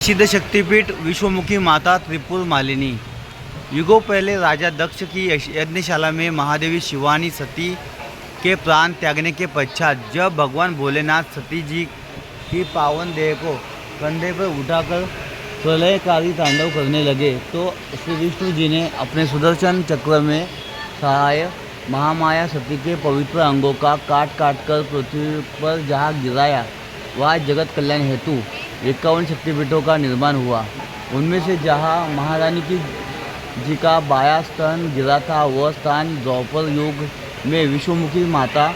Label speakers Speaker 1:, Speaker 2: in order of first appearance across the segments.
Speaker 1: सिद्ध शक्तिपीठ विश्वमुखी माता त्रिपुर मालिनी। युगों पहले राजा दक्ष की यज्ञशाला में महादेवी शिवानी सती के प्राण त्यागने के पश्चात जब भगवान भोलेनाथ सती जी की पावन देह को कंधे पर उठाकर प्रलयकारी तांडव करने लगे तो श्री विष्णु जी ने अपने सुदर्शन चक्र में सहाय महामाया सती के पवित्र अंगों का काट काट कर पृथ्वी पर जहाँ गिराया। वह जगत कल्याण हेतु इक्यावन शक्तिपीठों का निर्माण हुआ। उनमें से जहाँ महारानी की जी का बाया स्थान गिरा था, वह स्थान द्वापर युग में विश्वमुखी माता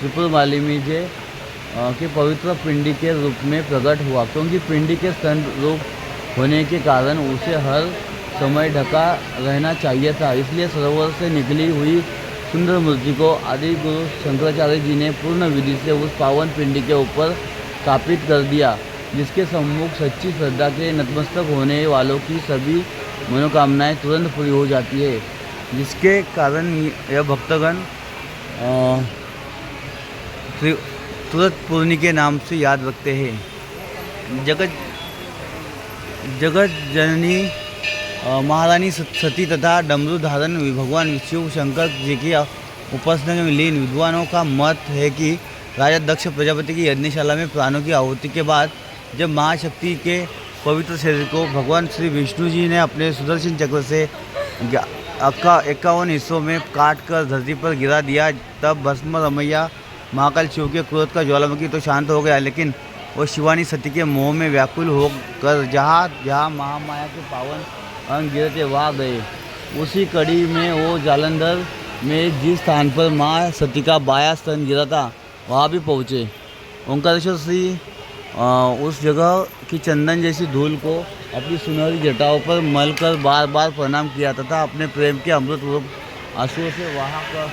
Speaker 1: त्रिपुर माली में जे के पवित्र पिंडी के रूप में प्रकट हुआ। क्योंकि पिंडी के स्तन रूप होने के कारण उसे हर समय ढका रहना चाहिए था। इसलिए सरोवर से निकली हुई सुंदर मूर्ति को आदि गुरु शंकराचार्य जी ने पूर्ण विधि से उस पावन पिंडी के ऊपर स्थापित कर दिया, जिसके सम्मुख सच्ची श्रद्धा के नतमस्तक होने वालों की सभी मनोकामनाएँ तुरंत पूरी हो जाती है। जिसके कारण यह भक्तगण तुरंत पूर्णी के नाम से याद रखते हैं। जगत जगत जननी महारानी सती तथा डमरू धारण भगवान शिव शंकर जी की उपासना में लीन विद्वानों का मत है कि राजा दक्ष प्रजापति की यज्ञशाला में प्राणों की आहुति के बाद जब महाशक्ति के पवित्र शरीर को भगवान श्री विष्णु जी ने अपने सुदर्शन चक्र से अक्का इक्यावन हिस्सों में काट कर धरती पर गिरा दिया, तब भस्म रमैया, महाकाल शिव के क्रोध का ज्वालामुखी तो शांत हो गया, लेकिन वो शिवानी सती के मोह में व्याकुल होकर जहाँ जहाँ महामाया के पावन अंग गिरते वहाँ गए। उसी कड़ी में वो जालंधर में जिस स्थान पर माँ सती का बाया स्तन गिरा था वहाँ भी पहुँचे। ओंकारेश्वर श्री उस जगह की चंदन जैसी धूल को अपनी सुनहरी जटाओं पर मल कर बार बार प्रणाम किया तथा अपने प्रेम के अमृत रूप आंसुओं से वहाँ का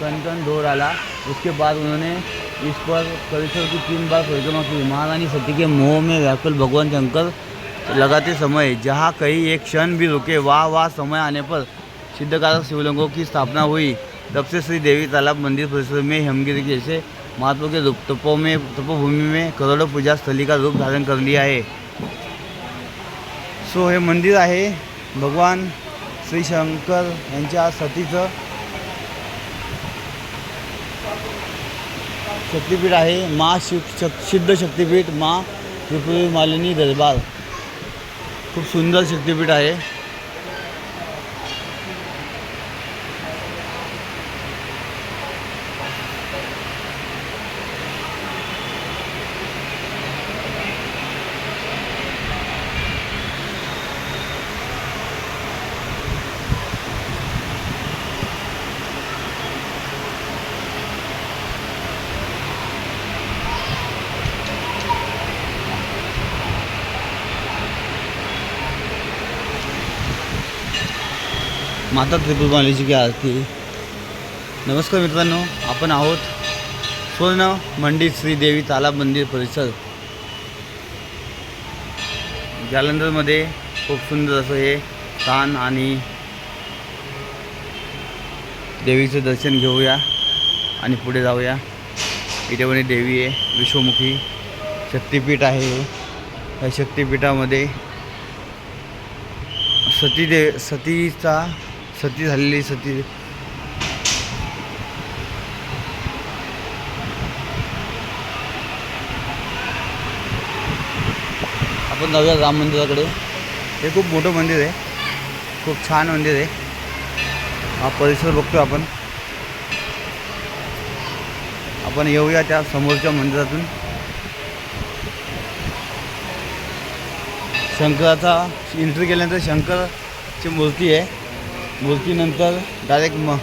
Speaker 1: कन कन धो डाला। उसके बाद उन्होंने इस पर परिसर की तीन बार परिक्रमा की। महारानी सती के मोह में व्याकुल भगवान शंकर लगाते समय, जहाँ कहीं एक क्षण भी रुके वाह वाह समय आने पर सिद्धकारक शिवलिंगों की स्थापना हुई। तब से श्री देवी तालाब मंदिर परिसर में हेमगिरी जैसे महात्मा के रूप तपों में तपोभूमि में करोड़ों पूजा स्थली का रूप धारण कर लिया है। सो हे मंदिर आहे भगवान श्री शंकर यांच्या सतीचं शक्तिपीठ आहे. मा शिव सिद्ध शक्तिपीठ मा त्रिपुरी मालिनी दरबार. खूप सुंदर शक्तिपीठ आहे. माता त्रिपुर मालीची की आरती. नमस्कार मित्रांनो आपण आहोत स्वर्ण मंडी श्रीदेवी तालाब मंदिर परिसर. जालंधरमध्ये खूप सुंदर असं हे स्थान आणि देवीचं दर्शन घेऊया आणि पुढे जाऊया. इथे पण एक देवी आहे विश्वमुखी शक्तिपीठ आहे या शक्तिपीठामध्ये सती दे सतीचा सती झालेली सती. आपण जाऊया राम मंदिराकडे. हे खूप मोठं मंदिर आहे. खूप छान मंदिर आहे. हा परिसर बघतो आपण. आपण येऊया त्या समोरच्या मंदिरातून. शंकराचा एंट्री केल्यानंतर शंकरची मूर्ती आहे. मूर्तीनंतर डायरेक्ट म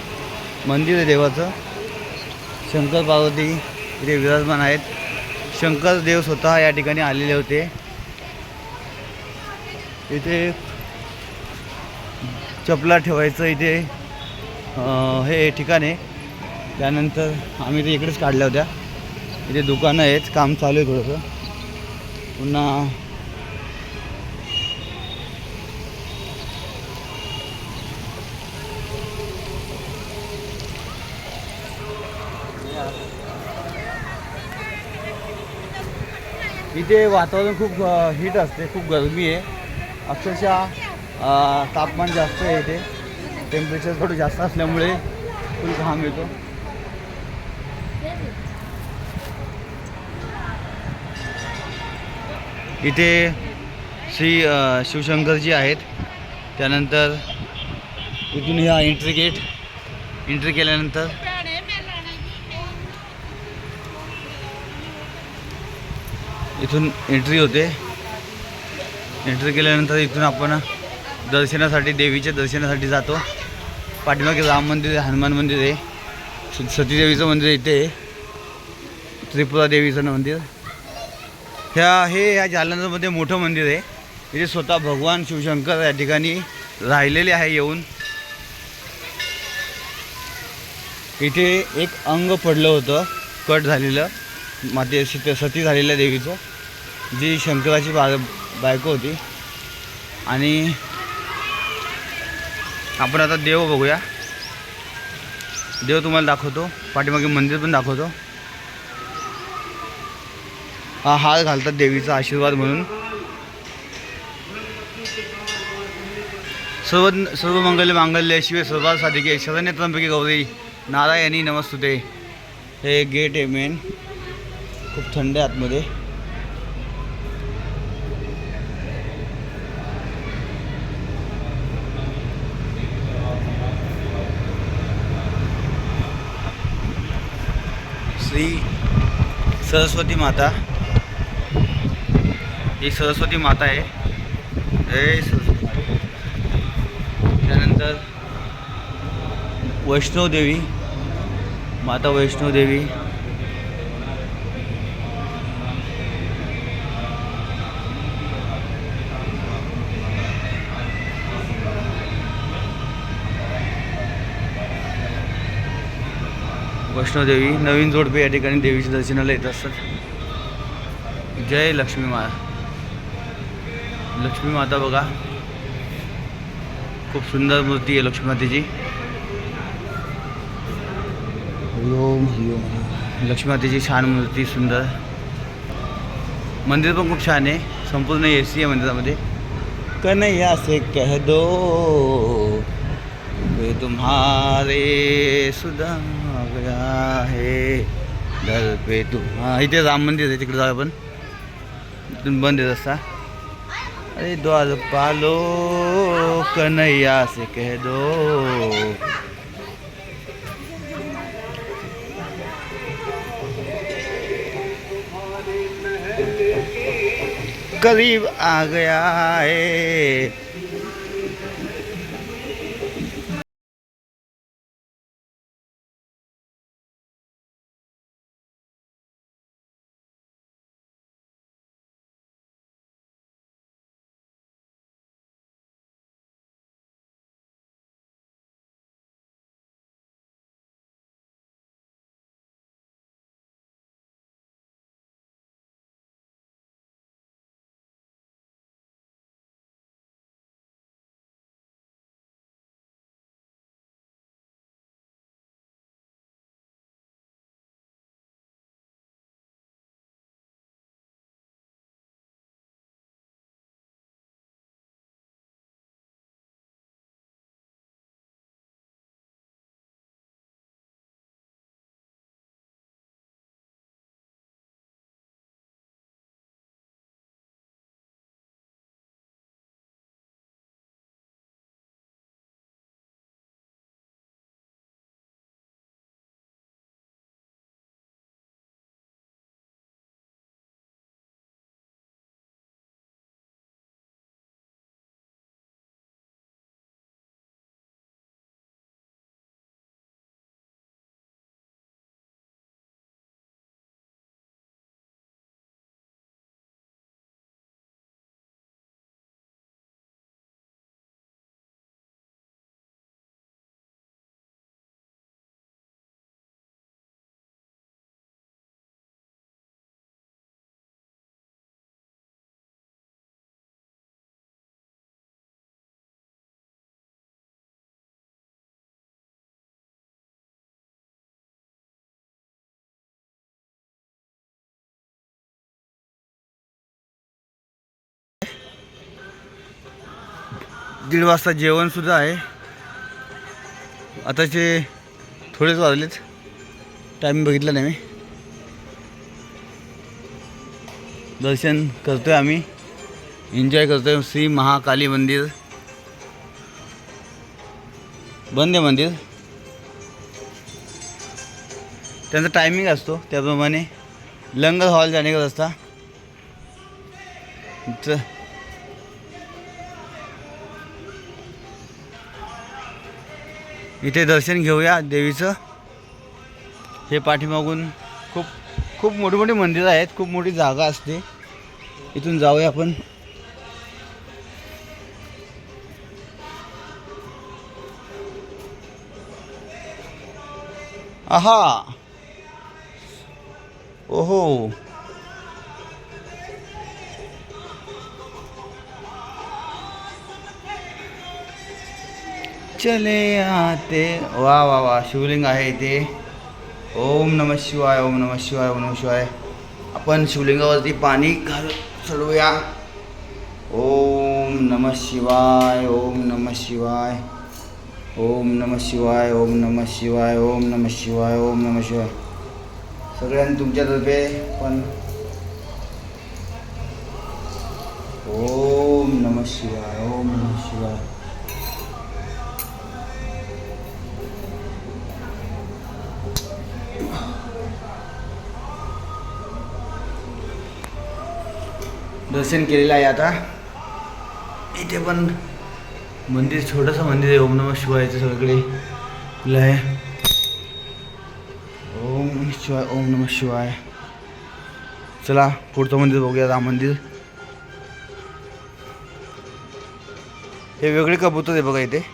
Speaker 1: मंदिर आहे देवाचं. शंकर पार्वती इथे विराजमान आहेत. शंकर देव स्वतः या ठिकाणी आलेले होते. इथे चपला ठेवायचं इथे हे ठिकाण आहे. त्यानंतर आम्ही ते इकडेच काढल्या होत्या. इथे दुकानं आहेत काम चालू आहे थोडंसं. पुन्हा इथे वातावरण खूप हीट असते खूप गरमी आहे. अक्षरशः तापमान जास्त आहे इथे. टेम्परेचर थोडं जास्त असल्यामुळे फुल घाम येतो. इथे श्री शिवशंकरजी आहेत. त्यानंतर इथून ह्या एंट्री गेट एंट्री केल्यानंतर इथून एंट्री होते. एंट्री केल्यानंतर इथून आपण दर्शनासाठी देवीच्या दर्शनासाठी जातो. पाठीमागे राम मंदिर आहे हनुमान मंदिर आहे. सतीदेवीचं मंदिर इथे. आहे त्रिपुरा देवीचं मंदिर. ह्या हे ह्या जालंधरमध्ये मोठं मंदिर आहे. इथे स्वतः भगवान शिवशंकर या ठिकाणी राहिलेले आहे येऊन. इथे एक अंग पडलं होतं. कट झालेलं. माते सती झालेल्या देवीचं. जी शंकराची बा बायको होती. आणि आपण आता देव बघूया. देव तुम्हाला दाखवतो. पाठीमागे मंदिर पण दाखवतो. हा हार घालतात देवीचा आशीर्वाद म्हणून. सर्व सर्व मंगल्य मांगल्य शिवाय सर्वात साधिके. शरण्य गौरी नारायणी नमस्तुते. हे गेट आहे मेन खूप थंड आहे आतमध्ये. श्री सरस्वती माता. ही सरस्वती माता आहे. जय सरस्वती त्यानंतर वैष्णवदेवी माता वैष्णवदेवी वैष्णोदेवी नवीन जोडपे या ठिकाणी देवीच्या दर्शनाला येत असतात. जय लक्ष्मी मा लक्ष्मी माता बघा. खूप सुंदर मूर्ती आहे लक्ष्मी मातेची. हरिओम लक्ष्मी मातेची छान मूर्ती सुंदर. मंदिर पण खूप छान आहे. संपूर्ण ए सी आहे मंदिरामध्ये. कन्हैया से कह दो तुम्हारे सुधा हे है दर हां इथे राम मंदिर आहे तिकडे जाऊ आपण. इथून बंद आहे रस्ता. अरे द्वार पालो कन्हैया से कह दो. करीब आ गया है. दीड वाजता जेवणसुद्धा आहे. आताचे थोडेच वाजलेत. टाईम बघितला नाही मी. दर्शन करतो आहे आम्ही. एन्जॉय आहे श्री महाकाली मंदिर. बंद आहे मंदिर. त्यांचा टायमिंग असतो त्याप्रमाणे. लंगर हॉल जाण्याचा रस्ता. इथे दर्शन घेऊया देवीचं. हे पाठीमागून खूप खूप मोठी मोठी मंदिरं आहेत खूप मोठी जागा असते. इथून जाऊया आपण. आहा! ओहो! चले आते वा वा वा शिवलिंग आहे इथे ओम नम शिवाय ओम नम शिवाय ओम नम शिवाय आपण शिवलिंगावरती पाणी घाल चढूया ओम नम शिवाय ओम नम शिवाय ओम नम शिवाय ओम नम शिवाय ओम नम शिवाय ओम नम शिवाय सगळ्यांनी तुमच्यातर्फे पण ओम नम शिवाय ओम नम शिवाय दर्शन केलेलं आहे आता. इथे पण मंदिर छोटंसं मंदिर आहे. ओम नमः शिवायचं सगळीकडे. फुलं आहे. ओम नमः शिवाय ओम नमः शिवाय. चला पुढचं मंदिर बघूया राम मंदिर. हे वेगळे कबूतर आहे बघा इथे.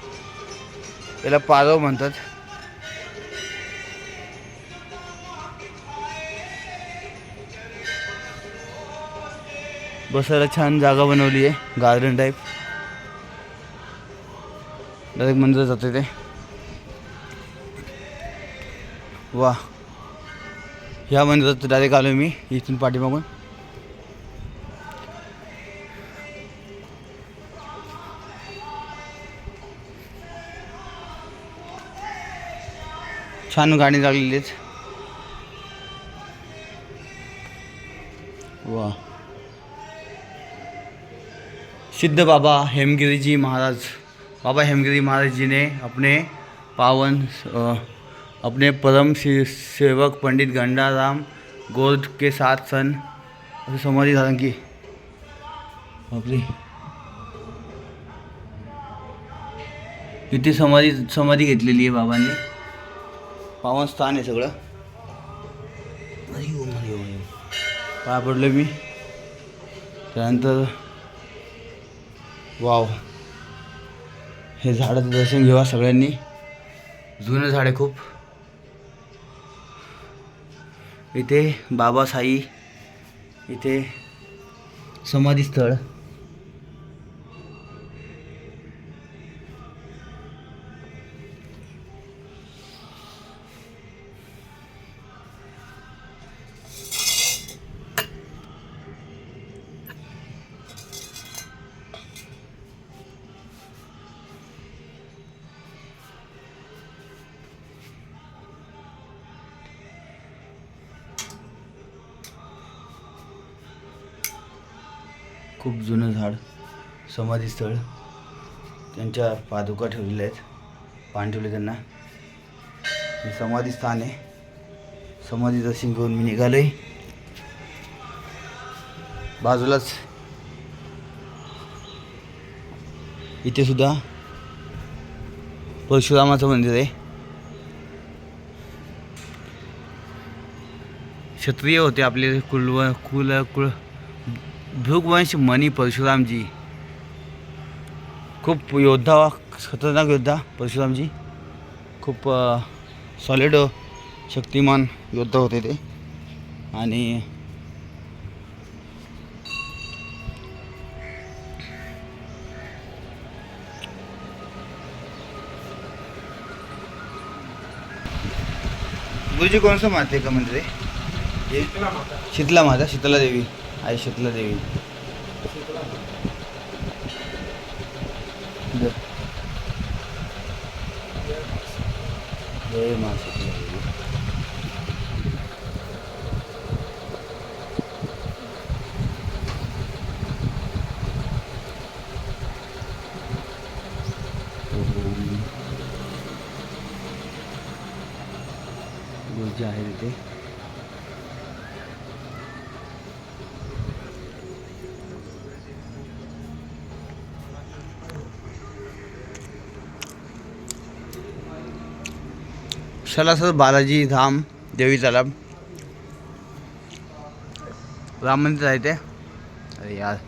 Speaker 1: याला पारव म्हणतात. बसायला छान जागा बनवली आहे गार्डन टाईप डायरेक्ट मंदिर जाते ते वा ह्या मंदिरात डायरेक्ट आलो मी इथून पाठीमागून छान गाणी लागलेली आहेत. सिद्ध बाबा हेमगिरीजी महाराज बाबा हेमगिरी महाराज जी ने अपने पावन अपने परम से- सेवक पंडित गंडाराम गोद के साथ सन असे समाधी धारण की आपली इथे समाधी समाधी घेतलेली आहे बाबांनी. पावन स्थान आहे सगळं. हो, हो, हो. पाय पडलो मी. त्यानंतर वाव. हे झाडाचं दर्शन घेवा सगळ्यांनी. जुनं झाड आहे खूप. इथे बाबासाई इथे समाधी खूप जुनं झाड समाधी स्थळ त्यांच्या पादुका ठेवलेल्या आहेत. पान ठेवले त्यांना. हे समाधी स्थान आहे. समाधी दर्शन घेऊन मी निघालो आहे बाजूलाच इथे सुद्धा परशुरामाचं मंदिर आहे. क्षत्रिय होते आपले कुलव कुल कुल भृगवंश मणी परशुरामजी. खूप योद्धा खतरनाक योद्धा परशुरामजी. खूप सॉलिड शक्तिमान योद्धा होते ते. आणि गुरुजी कोणचं माते का हे? शीतला माता शीतला देवी. आई शीतला देवी जय मा शीतला गुरुजी आहे तिथे सलासर बालाजी धाम देवी तलाब. राम मंदिर आहे ते. अरे यार.